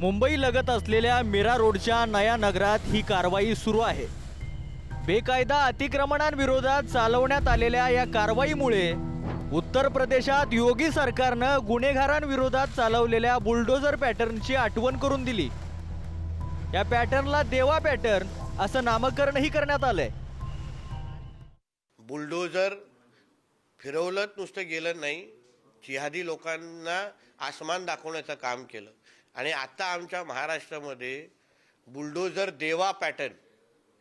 मुंबई लगत असलेल्या मीरा रोडच्या नया नगरात ही कारवाई सुरू आहे. बेकायदा अतिक्रमणांविरोधात चालवण्यात आलेल्या या कारवाईमुळे उत्तर प्रदेशात योगी सरकारनं गुन्हेगारांविरोधात चालवलेल्या बुलडोझर पॅटर्नची आठवण करून दिली. या पॅटर्नला देवा पॅटर्न असं नामकरणही करण्यात आलंय. बुलडोझर फिरवलं नुसतं गेलं नाही. जिहादी लोकांना आसमान दाखवण्याचं काम केलं. आणि आता आमच्या महाराष्ट्रामध्ये बुलडोझर देवा पॅटर्न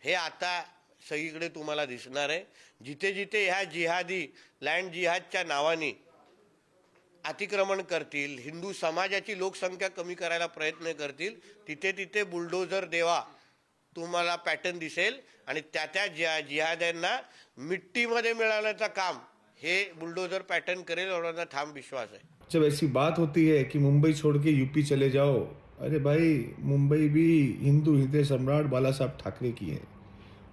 हे आता सगळीकडे तुम्हाला दिसणार आहे. जिथे जिथे ह्या जिहादी लँड जिहादच्या नावाने अतिक्रमण करतील हिंदू समाजाची लोकसंख्या कमी करायला प्रयत्न करतील तिथे तिथे बुलडोझर देवा तुम्हाला पॅटर्न दिसेल आणि त्या त्या जिहा जिहाद्यांना मिट्टीमध्ये मिळवण्याचं काम हे बुलडोझर पॅटर्न करेल एवढा ठाम विश्वास आहे. जब ऐसी बात होती है कि मुंबई छोड़ के यूपी चले जाओ अरे भाई मुंबई भी हिंदू हृदय सम्राट बाला साहब ठाकरे की है।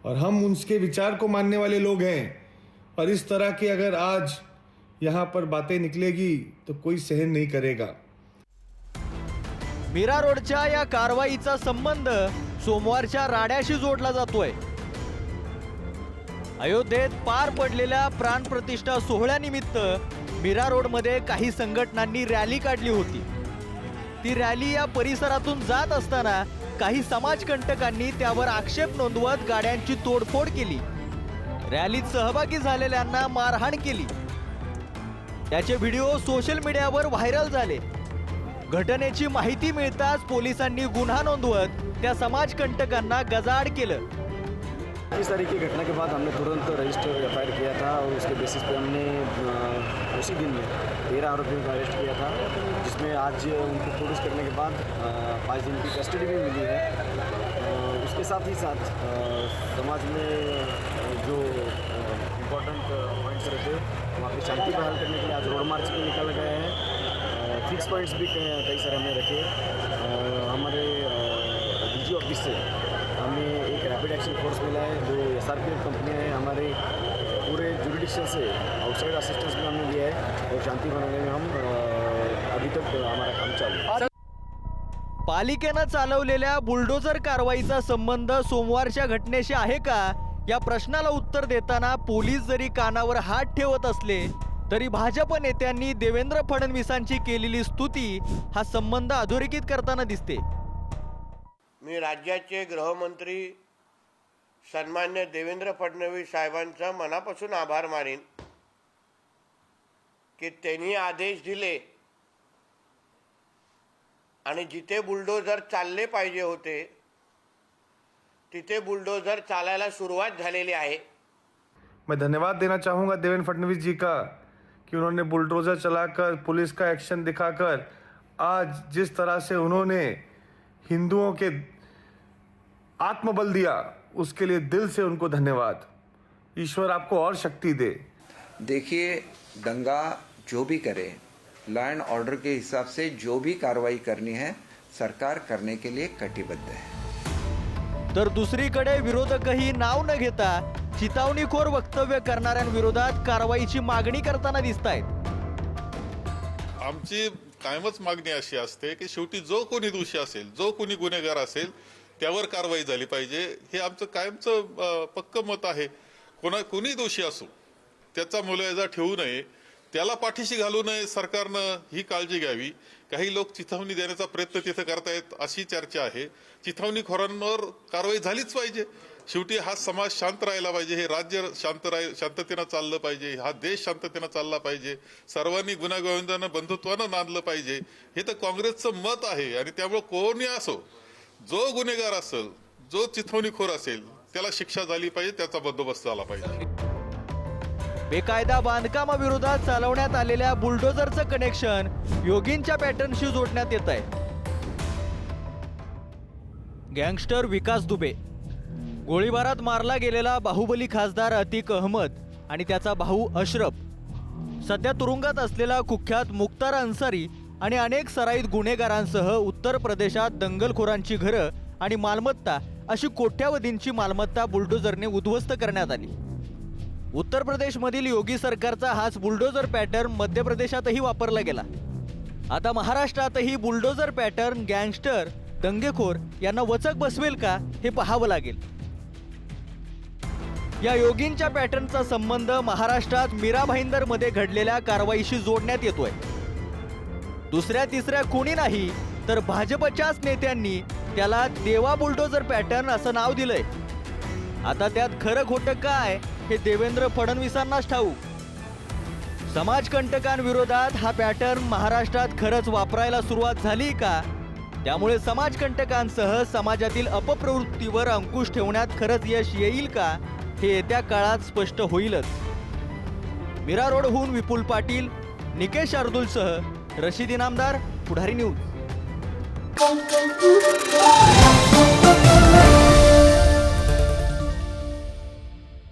और हम उसके विचार को मानने वाले लोग हैं। और इस तरह की अगर आज यहाँ पर बातें निकलेगी तो कोई सहन नहीं करेगा। मीरा रोडच्या या कारवाईचा संबंध सोमवारच्या राड्याशी जोडला जातोय. अयोध्येत पार पडलेल्या प्राणप्रतिष्ठा सोहळ्यानिमित्त मीरा रोडमध्ये काही संघटनांनी रॅली काढली होती. ती रॅली या परिसरातून जात असताना काही समाजकंटकांनी त्यावर आक्षेप नोंदवत गाड्यांची तोडफोड केली. रॅलीत सहभागी झालेल्यांना मारहाण केली. त्याचे व्हिडिओ सोशल मीडियावर व्हायरल झाले. घटनेची माहिती मिळताच पोलिसांनी गुन्हा नोंदवत त्या समाजकंटकांना गजाआड केलं. इस तरह की घटना के बाद हमने तुरंत रजिस्टर एफआईआर किया था और उसके बेसिस पे हमने उसी दिन में तेरह आरोपियों का अरेस्ट किया था, जिसमें आज उनको पुलिस करने के बाद पाँच दिन की कस्टडी भी मिली है। उसके साथ ही साथ समाज में जो इम्पोर्टेंट पॉइंट्स रहते हैं, वहाँ पर शांति बहाल करने के लिए आज रोड मार्च भी निकाला गया है। फिक्स पॉइंट्स भी कई सारे हमने रखे। हमारे डीजी ऑफ़िस से हमें रैपिड एक्शन फोर्स मिला है जो एस आर पी एफ कंपनियाँ हैं हमारे पूरे जुरिडिक्शन से आउटसाइड असिस्टेंस भी हमने लिया है और शांति बनाने में हम अ, अभी तक हमारा काम चालू है। पालिकेनं चालवलेल्या बुलडोझर कारवाईचा संबंध सोमवारच्या घटनेशी आहे का? या प्रश्नाला उत्तर देताना पोलीस जरी कानावर हात ठेवत असले तरी भाजप नेत्यांनी देवेंद्र फडणवीसांची केलेली स्तुती हा संबंध अधोरेखित करताना दिसते. मी राज्याचे गृहमंत्री सन्मान्य देवेंद्र फडणवीस साहेबांचा मनापासून आभार मानेन की त्यांनी आदेश दिले आणि जिथे बुलडोझर चालले पाहिजे होते तिथे बुलडोझर चालायला सुरुवात झालेली आहे. मैं धन्यवाद देना चाहूँगा देवेंद्र फडणवीस जी का कि उन्होंने बुलडोज़र चलाकर पुलिस का एक्शन दिखाकर आज जिस तरह से उन्होंने हिंदुओं के आत्मबल दिया उसके लिए दिल से उनको धन्यवाद। ईश्वर आपको और शक्ति दे। देखिए दंगा जो भी करे लॉ एंड ऑर्डर के हिसाब से जो भी कार्रवाई करनी है सरकार करने के लिए कटिबद्ध है। तर दुसरीकडे विरोधकही नाव न घेता चितावणीखोर वक्तव्य करणाऱ्यांविरोधात कारवाईची मागणी करताना दिसत आहेत आमची कायमच मागणी अशी असते की शेवटी जो कोणी दोषी असेल जो कोणी गुन्हेगार असेल त्यावर कारवाई झाली पाहिजे. हे आमचं कायमचं पक्कं पक्क मत आहे. कोणा कोणी दोषी असो त्याचा मुलायजा ठेवू नये. त्याला पाठीशी घालू नये सरकारनं ही काळजी घ्यावी. काही लोक चिथावणी देण्याचा प्रयत्न तिथं करतायत अशी चर्चा आहे. चिथावणीखोरांवर कारवाई झालीच पाहिजे. शेवटी हा समाज शांत राहिला पाहिजे. हे राज्य शांत राह शांततेनं चाललं पाहिजे. हा देश शांततेनं चालला पाहिजे. सर्वांनी गुन्हागोविंदानं बंधुत्वानं नांदलं पाहिजे. हे तर काँग्रेसचं मत आहे आणि त्यामुळे कोणी असो जो गुन्हेगार असेल जो चिथवणीखोर असेल त्याला शिक्षा झाली पाहिजे त्याचा बंदोबस्त झाला पाहिजे. बेकायदा बांधकामाविरोधात चालवण्यात आलेल्या बुलडोझरचं कनेक्शन योगींच्या पॅटर्नशी जोडण्यात येत आहे. गँगस्टर विकास दुबे. गोळीबारात मारला गेलेला बाहुबली खासदार अतिक अहमद आणि त्याचा भाऊ अशरफ. सध्या तुरुंगात असलेला कुख्यात मुख्तार अन्सारी आणि अनेक सराईत गुन्हेगारांसह उत्तर प्रदेशात दंगलखोरांची घरं आणि मालमत्ता अशी कोट्यावधींची मालमत्ता बुलडोझरने उद्ध्वस्त करण्यात आली. उत्तर प्रदेशमधील योगी सरकारचा हाच बुलडोझर पॅटर्न मध्य प्रदेशातही वापरला गेला. आता महाराष्ट्रातही बुलडोझर पॅटर्न गँगस्टर दंगेखोर यांना वचक बसवेल का हे पाहावं लागेल. या योगींच्या पॅटर्नचा संबंध महाराष्ट्रात मीरा भाईंदरमध्ये घडलेल्या कारवाईशी जोडण्यात येतोय. दुसऱ्या तिसऱ्या कोणी नाही तर भाजपच्याच नेत्यांनी त्याला देवा बुलडोजर पॅटर्न असं नाव दिलंय. आता त्यात खरं खोटं काय हे देवेंद्र फडणवीसांनाच ठाऊक. समाजकंटकांविरोधात हा पॅटर्न महाराष्ट्रात खरंच वापरायला सुरुवात झाली का? त्यामुळे समाजकंटकांसह समाजातील अपप्रवृत्तीवर अंकुश ठेवण्यात खरंच यश येईल का हे येत्या काळात स्पष्ट होईलच. मीरा रोडहून विपुल पाटील निकेश अर्दुलसह रशीद इनामदार पुढारी न्यूज.